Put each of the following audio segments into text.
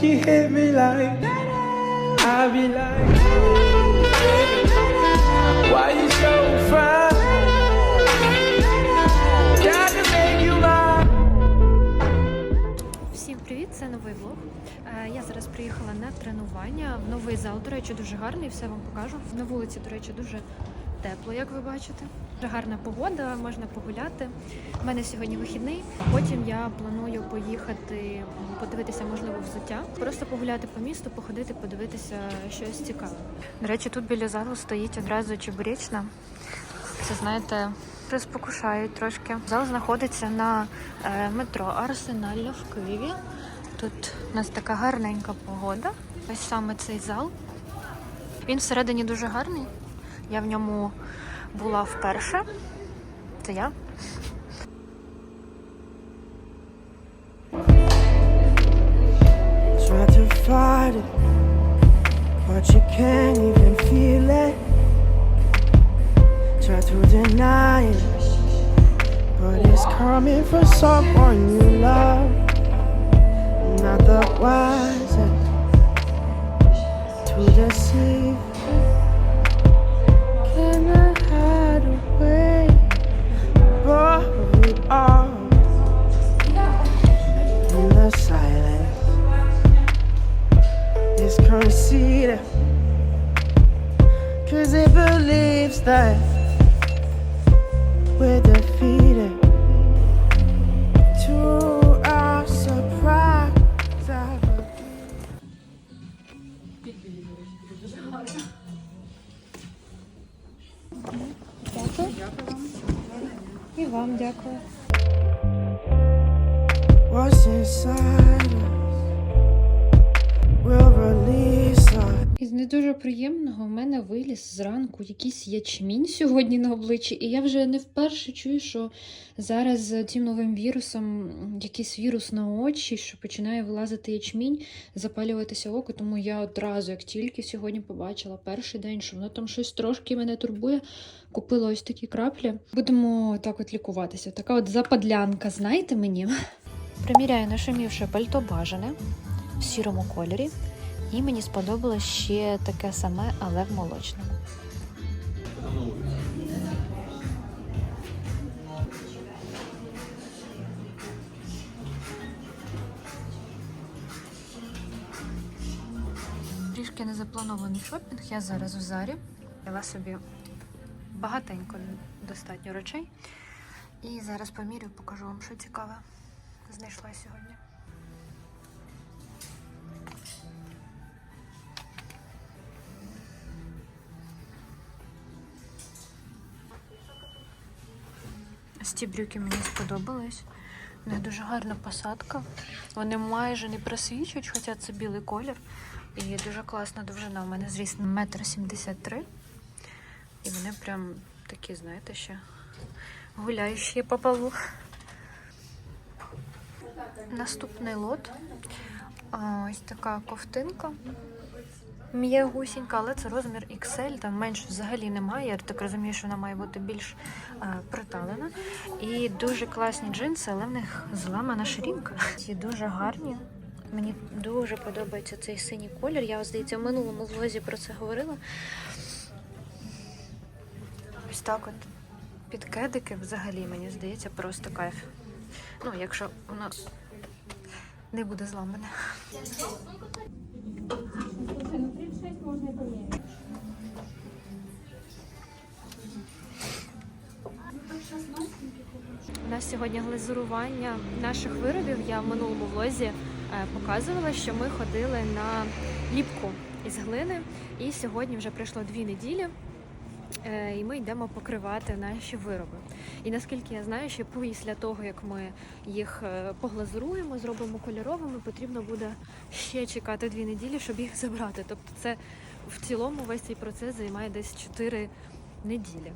she hit me like I be like Why you so fine? Всім привіт! Це новий влог. Е, Я зараз приїхала на тренування в новий зал. До речі, дуже гарний, все вам покажу. На вулиці, до речі, дуже тепло, як ви бачите. Гарна погода, можна погуляти. У мене сьогодні вихідний. Потім я планую поїхати подивитися, можливо, взуття. Просто погуляти по місту, походити, подивитися щось цікаве. До речі, тут біля залу стоїть одразу чебуречна. Це знаєте, приспокушають трошки. Зал знаходиться на е, метро Арсенальна в Києві. Тут у нас така гарненька погода. Ось саме цей зал. Він всередині дуже гарний. Я в ньому була вперше. Це я. Try to fight it, but you can't even feel it. Try to deny it, but it's coming from someone you love. Not the wiser Із не дуже приємного в мене виліз зранку якийсь ячмінь сьогодні на обличчі, і я вже не вперше чую, що зараз з цим новим вірусом якийсь вірус на очі, що починає вилазити ячмінь, запалюватися око. Тому я одразу, як тільки сьогодні побачила перший день, що воно там щось трошки мене турбує, купила ось такі краплі. Будемо так от лікуватися. Така от западлянка, знаєте мені? Приміряю нашумівше пальто бажане в сірому кольорі. І мені сподобалось ще таке саме, але в молочному. Трішки незапланований шопінг. Я зараз у зарі. Взяла собі багатенько достатньо речей. І зараз помірю, покажу вам, що цікаве знайшла сьогодні. Ось ці брюки мені сподобались. У них дуже гарна посадка. Вони майже не просвічують, хоча це білий колір. І дуже класна довжина. У мене зріст метр сімдесят три. І вони прям такі, знаєте, ще гуляючі по полу. Наступний лот. Ось така ковтинка. М'ягусінька, але це розмір XL, там менш взагалі немає. Я так розумію, що вона має бути більш е, приталена. І дуже класні джинси, але в них зламана ширинка. Ці дуже гарні. Мені дуже подобається цей синій колір. Я, здається, в минулому влозі про це говорила. Ось так от. Під кедики взагалі, мені здається, просто кайф. Ну, якщо воно не буде зламане. У нас сьогодні глазурування наших виробів. Я в минулому влозі е, показувала, що ми ходили на ліпку із глини, і сьогодні вже пройшло дві неділі. е, І ми йдемо покривати наші вироби. І наскільки я знаю, ще після того, як ми їх е, поглазуруємо, зробимо кольоровими, потрібно буде ще чекати дві неділі, щоб їх забрати. Тобто, це в цілому весь цей процес займає десь 4 неділі.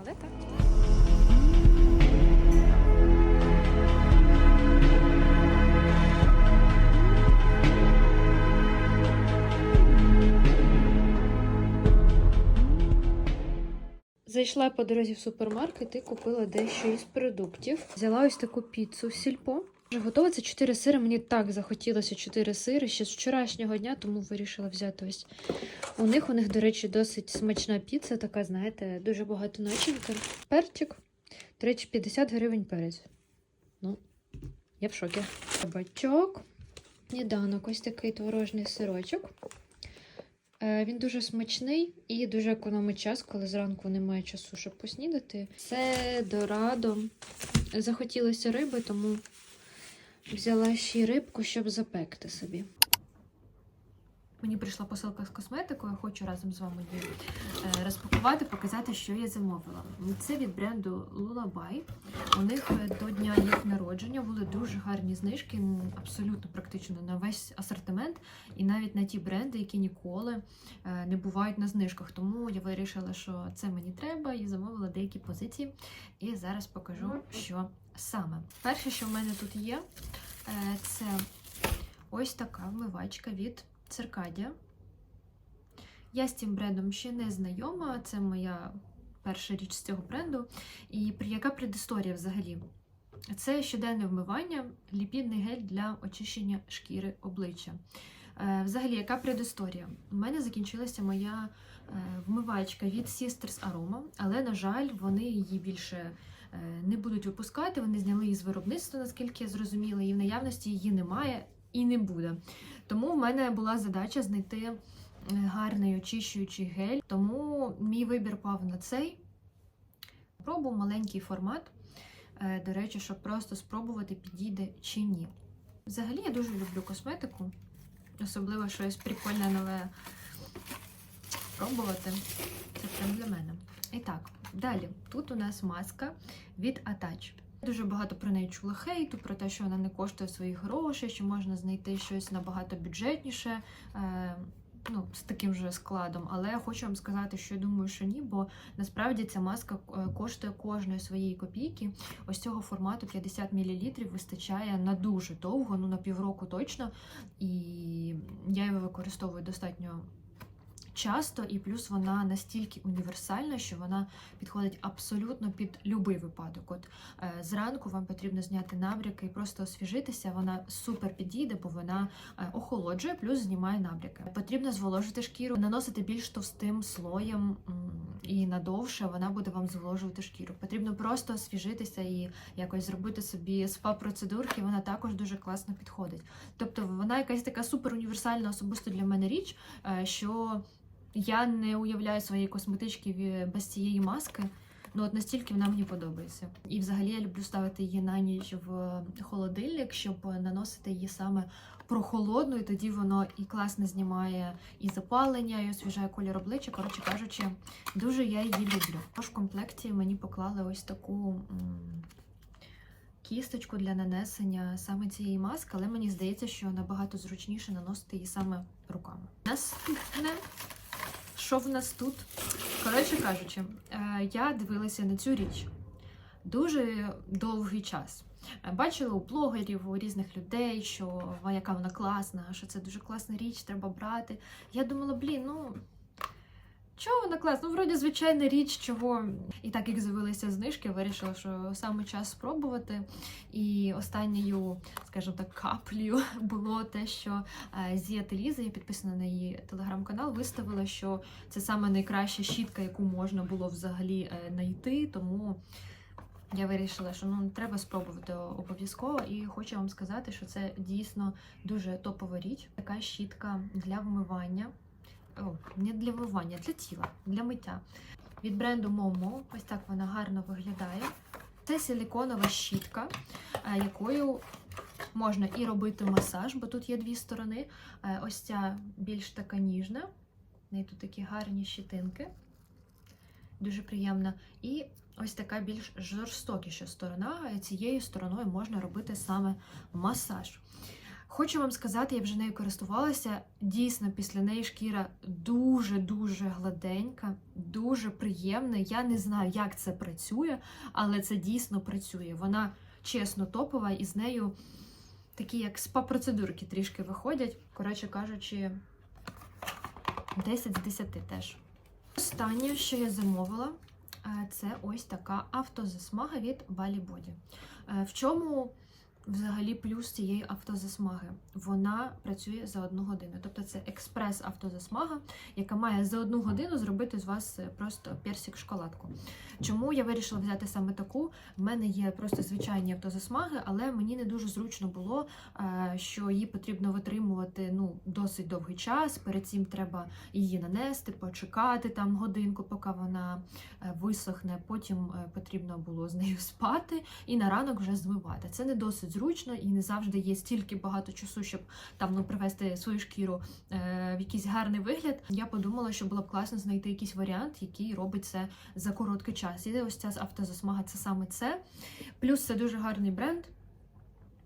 Але так. Зайшла по дорозі в супермаркет і купила дещо із продуктів. Взяла ось таку піцу в сільпо. Вже готово це 4 сири. Мені так захотілося 4 сири ще з вчорашнього дня, тому вирішила взяти ось. У них, у них, до речі, досить смачна піца, така, знаєте, дуже багато начинки. Перчик. До речі, 50 гривень перець. Ну, я в шокі. Кабачок. Сніданок, ось такий творожний сирочок. Е, Він дуже смачний і дуже економить час, коли зранку немає часу, щоб поснідати. Це дорадо. Захотілося риби, тому взяла ще й рибку, щоб запекти собі. Мені прийшла посилка з косметикою, хочу разом з вами її е, розпакувати, показати, що я замовила. Це від бренду Lullaby. У них е, до дня їх народження були дуже гарні знижки, абсолютно практично на весь асортимент, і навіть на ті бренди, які ніколи е, не бувають на знижках. Тому я вирішила, що це мені треба, і замовила деякі позиції. І зараз покажу, що саме. Перше, що в мене тут є, це ось така вмивачка від Циркадія. Я з цим брендом ще не знайома, це моя перша річ з цього бренду. І яка предісторія взагалі? Це щоденне вмивання, ліпідний гель для очищення шкіри обличчя. Е, Взагалі, яка предісторія? У мене закінчилася моя е, вмивачка від Sisters Aroma, але, на жаль, вони її більше е, не будуть випускати. Вони зняли її з виробництва, наскільки я зрозуміла, і в наявності її немає і не буде. Тому в мене була задача знайти е, гарний очищуючий гель. Тому мій вибір пав на цей. Пробував маленький формат. Е, До речі, щоб просто спробувати, підійде чи ні. Взагалі я дуже люблю косметику, особливо щось прикольне нове пробувати. Це прям для мене. І так, далі. Тут у нас маска від Attach. Дуже багато про неї чула хейту, про те, що вона не коштує своїх грошей, що можна знайти щось набагато бюджетніше. Е, Ну, з таким же складом, але я хочу вам сказати, що я думаю, що ні, бо насправді ця маска е, коштує кожної своєї копійки. Ось цього формату 50 мл вистачає на дуже довго, ну на півроку точно. І я його використовую достатньо часто, і плюс вона настільки універсальна, що вона підходить абсолютно під будь-який випадок. От е, зранку вам потрібно зняти набряки і просто освіжитися. Вона супер підійде, бо вона е, охолоджує, плюс знімає набряки. Потрібно зволожити шкіру, наносити більш товстим слоєм і надовше вона буде вам зволожувати шкіру. Потрібно просто освіжитися і якось зробити собі спа-процедурки. Вона також дуже класно підходить. Тобто вона якась така супер універсальна особисто для мене річ, е, що я не уявляю своєї косметички без цієї маски. Ну от настільки вона мені подобається. І взагалі я люблю ставити її на ніч в холодильник, щоб наносити її саме прохолодну, і тоді воно і класно знімає і запалення, і освіжає колір обличчя. Коротше кажучи, дуже я її люблю. Тож в комплекті мені поклали ось таку м, кісточку для нанесення саме цієї маски, але мені здається, що набагато зручніше наносити її саме руками. Наступне, що в нас тут? Коротше кажучи, е, я дивилася на цю річ дуже довгий час. Е, Бачила у блогерів, у різних людей, що яка вона класна, що це дуже класна річ, треба брати. Я думала, блін, ну чого вона класна? Ну, вроді звичайна річ, чого. І так як з'явилися знижки, вирішила, що саме час спробувати. І останньою, скажімо так, каплею було те, що е, Зія Теліза, я підписана на її телеграм-канал, виставила, що це саме найкраща щітка, яку можна було взагалі е, знайти. Тому я вирішила, що ну треба спробувати обов'язково. І хочу вам сказати, що це дійсно дуже топова річ. Така щітка для вмивання. Не для вмивання, для тіла, для миття. Від бренду Momo. Ось так вона гарно виглядає. Це силіконова щітка, е, якою можна і робити масаж, бо тут є дві сторони. Е, Ось ця більш така ніжна. В неї тут такі гарні щитинки. Дуже приємна. І ось така більш жорстокіша сторона. Е, Цією стороною можна робити саме масаж. Хочу вам сказати, я вже нею користувалася. Дійсно, після неї шкіра дуже-дуже гладенька, дуже приємна. Я не знаю, як це працює, але це дійсно працює. Вона чесно топова, і з нею такі, як спа-процедурки трішки виходять. Коротше кажучи, 10 з 10 теж. Останнє, що я замовила, е, це ось така автозасмага від Bali Body. Е, В чому взагалі плюс цієї автозасмаги. Вона працює за одну годину. Тобто це експрес автозасмага, яка має за одну годину зробити з вас е, просто персик-шоколадку. Чому я вирішила взяти саме таку? В мене є просто звичайні автозасмаги, але мені не дуже зручно було, е, що її потрібно витримувати ну, досить довгий час. Перед цим треба її нанести, почекати там годинку, поки вона е, висохне. Потім потрібно було з нею спати і на ранок вже змивати. Це не досить зручно і не завжди є стільки багато часу, щоб там ну привести свою шкіру е, в якийсь гарний вигляд. Я подумала, що було б класно знайти якийсь варіант, який робить це за короткий час. І ось ця автозасмага це саме це. Плюс це дуже гарний бренд.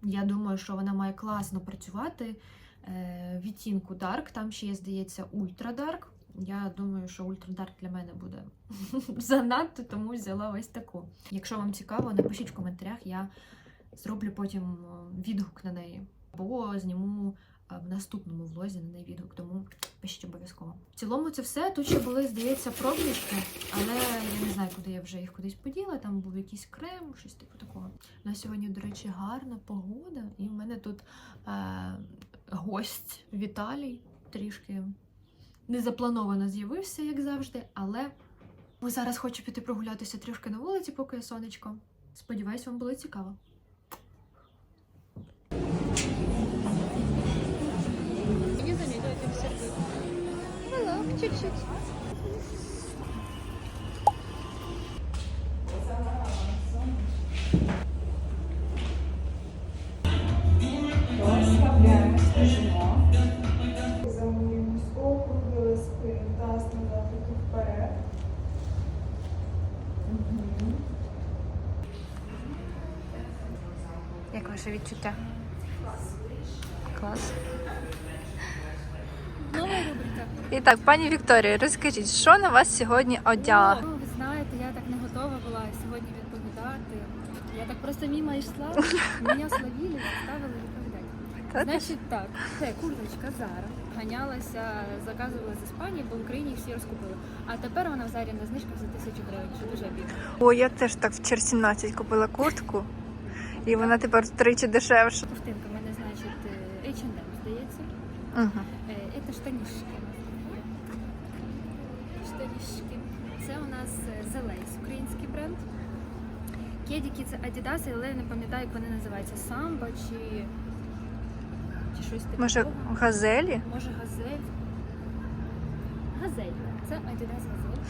Я думаю, що вона має класно працювати. Е, відтінку Dark, там ще є, здається, Ultra Dark. Я думаю, що Dark для мене буде занадто, тому взяла ось таку. Якщо вам цікаво, напишіть в коментарях, я зроблю потім е, відгук на неї. Або зніму е, в наступному влозі на неї відгук, тому пишіть обов'язково. В цілому це все. Тут ще були, здається, пробнички, але я не знаю, куди я вже їх кудись поділа. Там був якийсь крем, щось типу такого. На сьогодні, до речі, гарна погода, і в мене тут е, гость Віталій трішки незаплановано з'явився, як завжди, але зараз хочу піти прогулятися трішки на вулиці, поки сонечко. Сподіваюсь, вам було цікаво. Вперед. Мгм. Як ваше відчуття? Клас. Нова рубрика. І так, пані Вікторія, розкажіть, що на вас сьогодні одяг? Ну, ви знаєте, я так не готова була сьогодні відповідати. Я так просто мимо йшла, мене словили і заставили відповідати. Значить так, це курточка Зара. Ганялася, заказувала з Іспанії, бо в Україні їх всі розкупили. А тепер вона в зарі на знижках за тисячу гривень, що дуже обідно. О, я теж так в чер 17 купила куртку, і вона тепер втричі дешевша. Ковтинка в мене, значить, е, H&M, здається. Угу. Це. Штанішки. Це у нас е, український бренд. Кедики це Adidas, але я не пам'ятаю, як вони називаються. Самбо чи, чи щось таке. Може, газелі? Може газель. Газель. Це Adidas газель.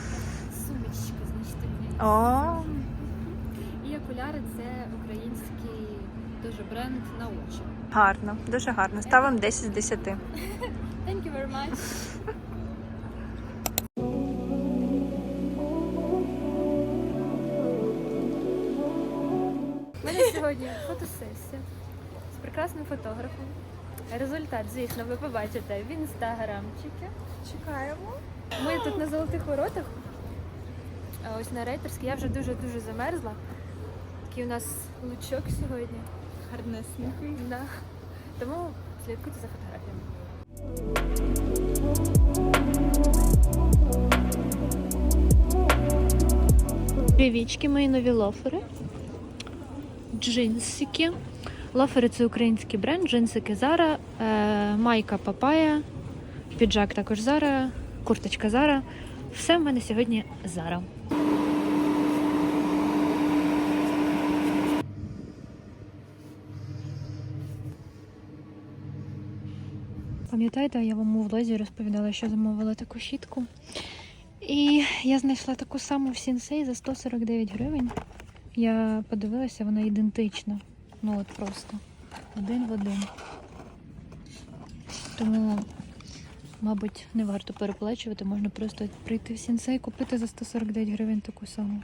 Сумочка, значить, такі. О, І окуляри це український дуже бренд на очі. гарно, дуже гарно. Ставимо 10 з 10. Thank you very much. Сьогодні фотосесія з прекрасним фотографом. Результат, звісно, ви побачите в інстаграмчики. Чекаємо. Ми тут на золотих воротах. А ось на рейтерській я вже дуже-дуже замерзла. Такий у нас лучок сьогодні. Гарнесний. Да. Тому слідкуйте за фотографіями. Привічки, мої нові лофери. Джинсики. Лофери це український бренд, джинсики Zara, е, майка Папая, піджак також Zara, курточка Zara. Все в мене сьогодні Zara. Пам'ятаєте, я вам у влозі розповідала, що замовила таку щітку. І я знайшла таку саму в Сінсей за 149 гривень. Я подивилася, вона ідентична. Ну от просто один в один. Тому, мабуть, не варто переплачувати, можна просто прийти в Сінсей, купити за 149 гривень таку саму.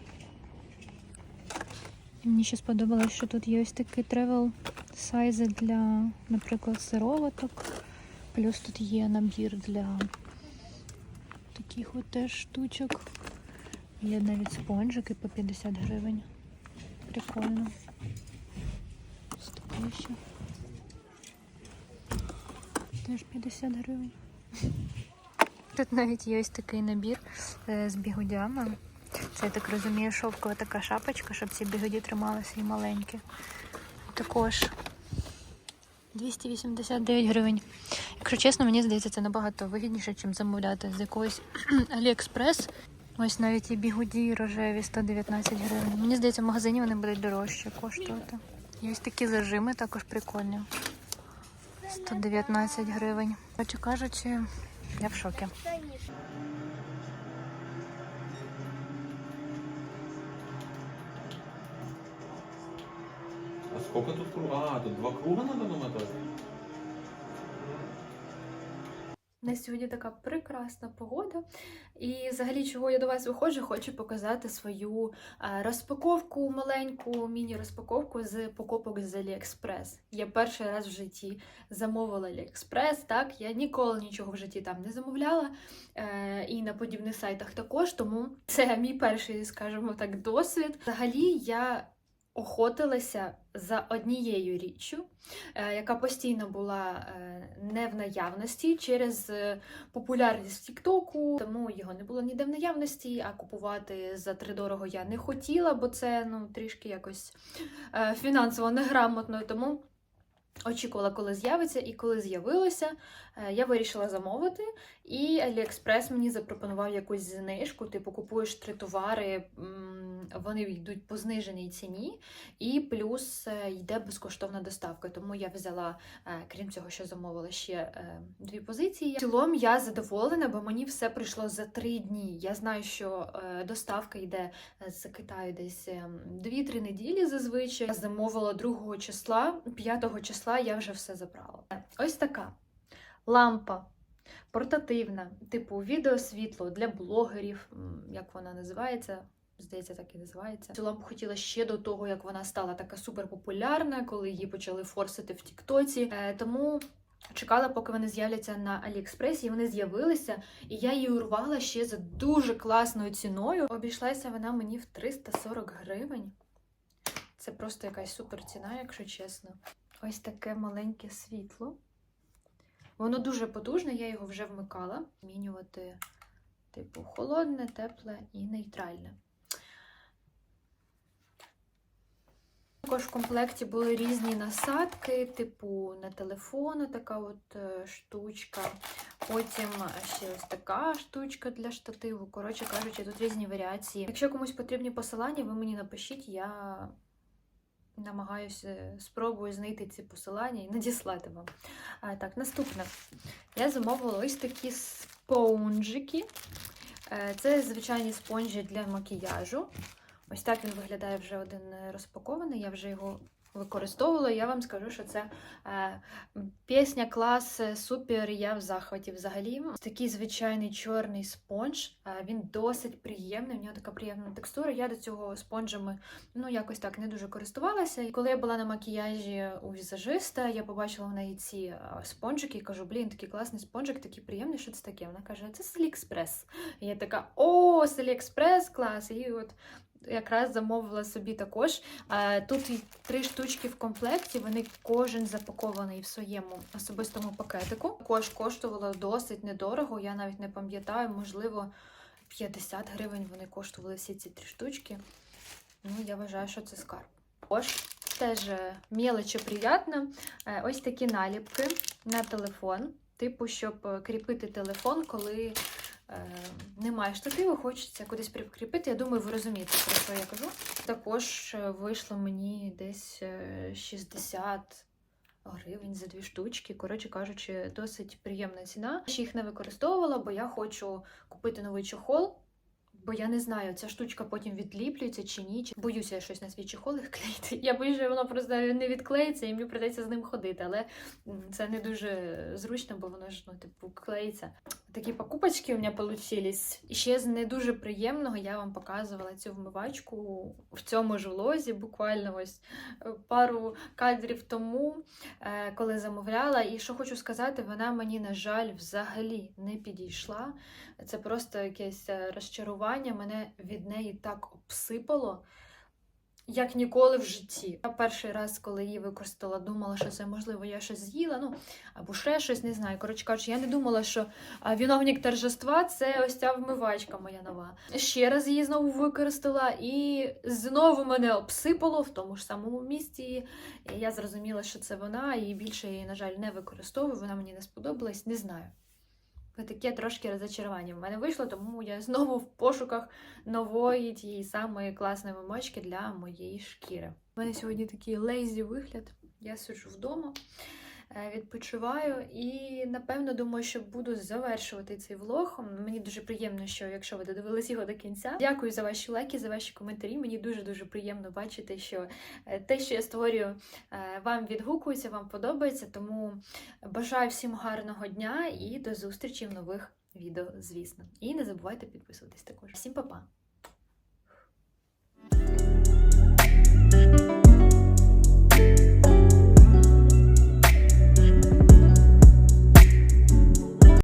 І мені ще сподобалось, що тут є ось такі тревел сайзи для, наприклад, сироваток. Плюс тут є набір для таких от теж штучок. Є навіть спонжики по 50 гривень. Прикольно. Ось таке. Теж 50 гривень. Тут навіть є ось такий набір е, з бігудями. Це, я так розумію, шовкова така шапочка, щоб ці бігуді трималися і маленькі. Також 289 гривень. Якщо чесно, мені здається, це набагато вигідніше, ніж замовляти з якогось Аліекспрес. Ось навіть і бігуді рожеві 119 гривень. Мені здається, в магазині вони будуть дорожче коштувати. І ось такі зажими також прикольні. 119 гривень. Хочу кажучи, я в шокі. А сколько тут круг? А, тут два круга надо намотать? На сьогодні така прекрасна погода. І взагалі, чого я до вас виходжу, хочу показати свою е, розпаковку маленьку, міні-розпаковку з покупок з AliExpress. Я перший раз в житті замовила AliExpress, так, я ніколи нічого в житті там не замовляла. Е, і на подібних сайтах також, тому це мій перший, скажімо так, досвід. Взагалі, я охотилася за однією річчю, е, яка постійно була е, не в наявності через е, популярність Тіктоку, тому його не було ніде в наявності, а купувати за три дорого я не хотіла, бо це ну, трішки якось фінансово неграмотно. Тому очікувала, коли з'явиться, і коли з'явилося, е, я вирішила замовити. І AliExpress мені запропонував якусь знижку, типу купуєш три товари, вони йдуть по зниженій ціні, і плюс е, йде безкоштовна доставка. Тому я взяла, е, крім цього, що замовила ще дві позиції. В цілому я задоволена, бо мені все прийшло за три дні. Я знаю, що доставка йде з Китаю десь ем, 2-3 неділі зазвичай. Я замовила 2 числа, 5 числа я вже все забрала. Ось така лампа. Портативна, типу відеосвітло для блогерів, як вона називається. Здається, так і називається. Цю лампу хотіла ще до того, як вона стала така суперпопулярна, коли її почали форсити в Тіктоці. Е, тому чекала, поки вони з'являться на Аліекспресі, і вони з'явилися. І я її урвала ще за дуже класною ціною. Обійшлася вона мені в 340 гривень. Це просто якась супер ціна, якщо чесно. Ось таке маленьке світло. Воно дуже потужне, я його вже вмикала. Змінювати, типу, холодне, тепле і нейтральне. Також в комплекті були різні насадки, типу на телефони така от е, штучка. Потім ще ось така штучка для штативу. Коротше кажучи, тут різні варіації. Якщо комусь потрібні посилання, ви мені напишіть, я намагаюся спробую знайти ці посилання і надіслати вам. А, так, наступне. Я замовила ось такі спонжики. Е, Це звичайні спонжі для макіяжу. Ось так він виглядає вже один е, розпакований. Я вже його використовувала. Я вам скажу, що це е, пісня клас е, супер. Я в захваті взагалі. Такий звичайний чорний спонж. Е, він досить приємний. В нього така приємна текстура. Я до цього спонжами ну якось так не дуже користувалася. І коли я була на макіяжі у візажиста, я побачила в неї ці е, спонжики і кажу: блін, такий класний спонжик, такий приємний. Що це таке? Вона каже: це з Аліекспрес. І я така: о, з Аліекспрес, клас! І от якраз замовила собі також. Тут три штучки в комплекті, вони кожен запакований в своєму особистому пакетику. Також коштувало досить недорого. Я навіть не пам'ятаю, можливо, 50 гривень вони коштували всі ці три штучки. Ну, я вважаю, що це скарб. Також теж е, мелочі приємна. Е, Ось такі наліпки на телефон. Типу, щоб е, кріпити телефон, коли немає штативу, хочеться кудись прикріпити. Я думаю, ви розумієте, про що я кажу. Також е, вийшло мені десь е, 60 гривень за дві штучки. Коротше кажучи, досить приємна ціна. Ще їх не використовувала, бо я хочу купити новий чохол. Бо я не знаю, ця штучка потім відліплюється чи ні. Чи... Боюся я щось на свій чехол їх клеїти. Я боюся, що воно просто не відклеїться і мені придеться з ним ходити. Але це не дуже зручно, бо воно ж ну, типу, клеїться. Такі покупочки у мене получились. І ще з не дуже приємного я вам показувала цю вмивачку в цьому ж влозі, буквально ось е, пару кадрів тому, е, коли замовляла. І що хочу сказати, вона мені, на жаль, взагалі не підійшла. Це просто якесь е, розчарування. Мене від неї так обсипало. Як ніколи в житті. Я перший раз, коли її використала, думала, що це можливо, я щось з'їла, ну або ще щось, не знаю. Коротше кажучи, я не думала, що виновник торжества це ось ця вмивачка моя нова. Ще раз її знову використала, і знову мене обсипало в тому ж самому місці. І я зрозуміла, що це вона, і більше її, на жаль, не використовую. Вона мені не сподобалась, не знаю. Таке трошки розочарування в мене вийшло, тому я знову в пошуках нової тієї самої класної вимочки для моєї шкіри. У мене сьогодні такий лейзі вигляд. Я сиджу вдома, Е, відпочиваю. І напевно думаю, що буду завершувати цей влог. Мені дуже приємно, що якщо ви додивились його до кінця. Дякую за ваші лайки, за ваші коментарі. Мені дуже дуже приємно бачити, що е, те, що я створюю, е, вам відгукується, вам подобається. Тому бажаю всім гарного дня і до зустрічі в нових відео, звісно. І не забувайте підписуватись також. Всім па-па!